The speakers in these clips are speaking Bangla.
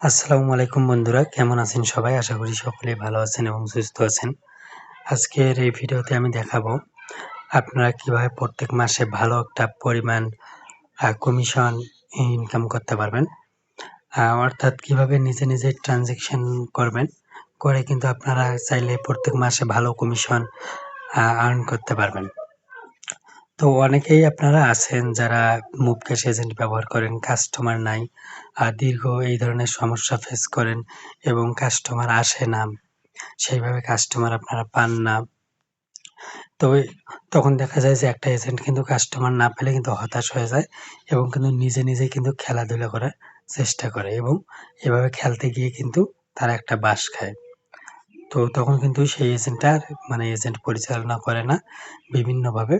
আসসালামু আলাইকুম বন্ধুরা, কেমন আছেন সবাই? আশা করি সকলে ভালো আছেন এবং সুস্থ আছেন। আজকের এই ভিডিওতে আমি দেখাবো আপনারা কীভাবে প্রত্যেক মাসে ভালো একটা পরিমাণ কমিশন ইনকাম করতে পারবেন। অর্থাৎ কীভাবে নিজে নিজে ট্রানজেকশন করবেন, করে কিন্তু আপনারা চাইলে প্রত্যেক মাসে ভালো কমিশন আর্ন করতে পারবেন। তো অনেকেই আপনারা আছেন যারা মুভ ক্যাশ এজেন্ট ব্যবহার করেন, কাস্টমার নাই, আর দীর্ঘ এই ধরনের সমস্যা ফেস করেন এবং কাস্টমার আসে না, সেইভাবে কাস্টমার আপনারা পান না। তো তখন দেখা যায় যে একটা এজেন্ট কিন্তু কাস্টমার না পেলে কিন্তু হতাশ হয়ে যায় এবং কিন্তু নিজে নিজে কিন্তু খেলাধুলা করার চেষ্টা করে এবং এভাবে খেলতে গিয়ে কিন্তু তারা একটা বাস খায়। তো তখন কিন্তু সেই এজেন্টটা মানে এজেন্ট পরিচালনা করে না, বিভিন্নভাবে।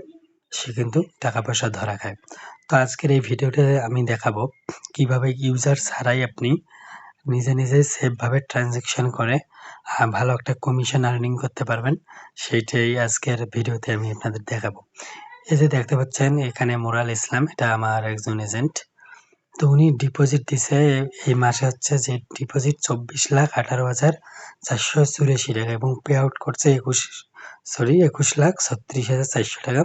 সে কিন্তু টাকা পয়সা ধরা খায়। তো আজকের এই ভিডিওতে আমি দেখাবো কীভাবে ইউজার ছাড়াই আপনি নিজে নিজে সেফভাবে ট্রানজেকশন করে ভালো একটা কমিশন আর্নিং করতে পারবেন। সেইটাই আজকের ভিডিওতে আমি আপনাদের দেখাবো। এই যে দেখতে পাচ্ছেন, এখানে মোরাল ইসলাম, এটা আমার একজন এজেন্ট তো উনি ডিপোজিট দিছে, এই মাসে হচ্ছে যে ডিপোজিট চব্বিশ লাখ আঠারো হাজার চারশো চুরাশি টাকা এবং পে আউট করছে একুশ সরি একুশ লাখ ছত্রিশ হাজার চারশো টাকা।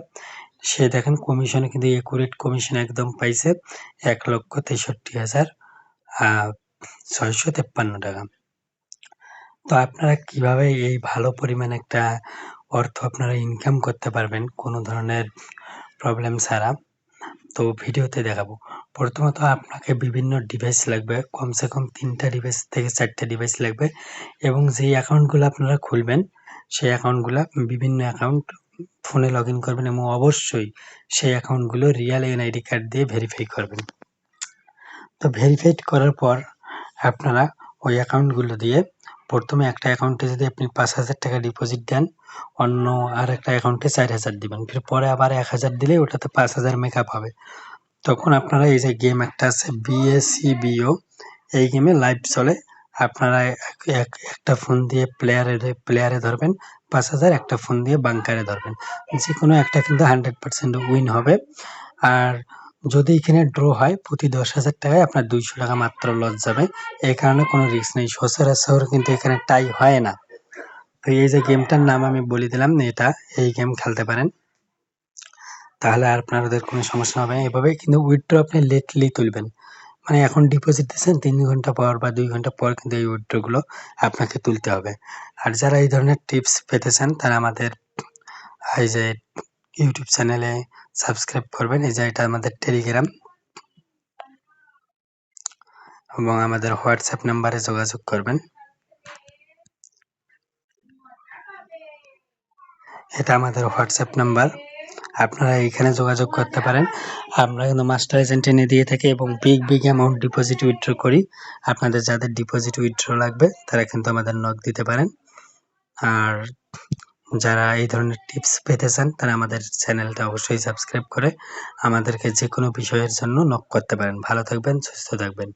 সে দেখেন কমিশনে কিন্তু একুরেট কমিশন একদম পাইছে এক লক্ষ তেষট্টি হাজার ছয়শো তেপ্পান্ন টাকা। তো আপনারা কীভাবে এই ভালো পরিমাণ একটা অর্থ আপনারা ইনকাম করতে পারবেন কোনো ধরনের প্রবলেম ছাড়া? তো ভিডিওতে দেখাবো। প্রথমত আপনাকে বিভিন্ন ডিভাইস লাগবে, কমসে কম তিনটা ডিভাইস থেকে চারটে ডিভাইস লাগবে এবং যেই অ্যাকাউন্টগুলো আপনারা খুলবেন, সেই অ্যাকাউন্টগুলো বিভিন্ন অ্যাকাউন্ট ফোনে লগ ইন করবেন এবং অবশ্যই সেই অ্যাকাউন্টগুলো রিয়াল এনআইডি কার্ড দিয়ে ভেরিফাই করবেন। তো ভেরিফাইড করার পর আপনারা ওই অ্যাকাউন্টগুলো দিয়ে প্রথমে একটা অ্যাকাউন্টে যদি আপনি পাঁচ হাজার টাকা ডিপোজিট দেন, অন্য আর একটা অ্যাকাউন্টে চার হাজার দিবেন। ফির পরে আবার এক হাজার দিলে ওটাতে পাঁচ হাজার মেকআপ হবে। তখন আপনারা এই যে গেম একটা আছে বিএসিবিও এই গেমে লাইভ চলে। আপনারা একটা ফোন দিয়ে প্লেয়ারে প্লেয়ারে ধরবেন, পাঁচ হাজার একটা ফোন দিয়ে বাংকারে ধরবেন। যে কোনো একটা কিন্তু হান্ড্রেড পার্সেন্ট উইন হবে। আর যদি এখানে ড্র হয়, প্রতি দশ হাজার টাকায় আপনার দুইশো টাকা মাত্র লস যাবে। এই কারণে কোনো রিস্ক নেই। সচরাচর কিন্তু এখানে টাই হয় না। তো এই যে গেমটার নাম আমি বলে দিলাম, এটা, এই গেম খেলতে পারেন। তাহলে আর আপনাদের কোনো সমস্যা হবে এভাবে কিন্তু উইথড্র আপনি লেটলি তুলবেন। মানে এখন ডিপোজিট দিচ্ছেন তিন ঘণ্টা পর বা দুই ঘণ্টা পর কিন্তু এই উইথড্রগুলো আপনাকে তুলতে হবে। আর যারা এই ধরনের টিপস পেতে চান, তারা আমাদের এই যে ইউটিউব চ্যানেলে সাবস্ক্রাইব করবেন, এই যে এটা আমাদের টেলিগ্রাম এবং আমাদের হোয়াটসঅ্যাপ নাম্বারে যোগাযোগ করবেন। এটা আমাদের হোয়াটসঅ্যাপ নাম্বার আপনারা এখানে যোগাযোগ করতে পারেন। আমরা কিন্তু মাস্টার এজেন্ট এনে দিয়ে থাকি এবং big big amount deposit withdraw করি। আপনাদের যাদের ডিপোজিট উইথড্র লাগবে, তারা কিন্তু আমাদের নক দিতে পারেন। আর যারা এই ধরনের টিপস পেতে চান, তারা আমাদের চ্যানেলটা অবশ্যই সাবস্ক্রাইব করে আমাদেরকে যে কোনো বিষয়ের জন্য নক করতে পারেন। ভালো থাকবেন, সুস্থ থাকবেন।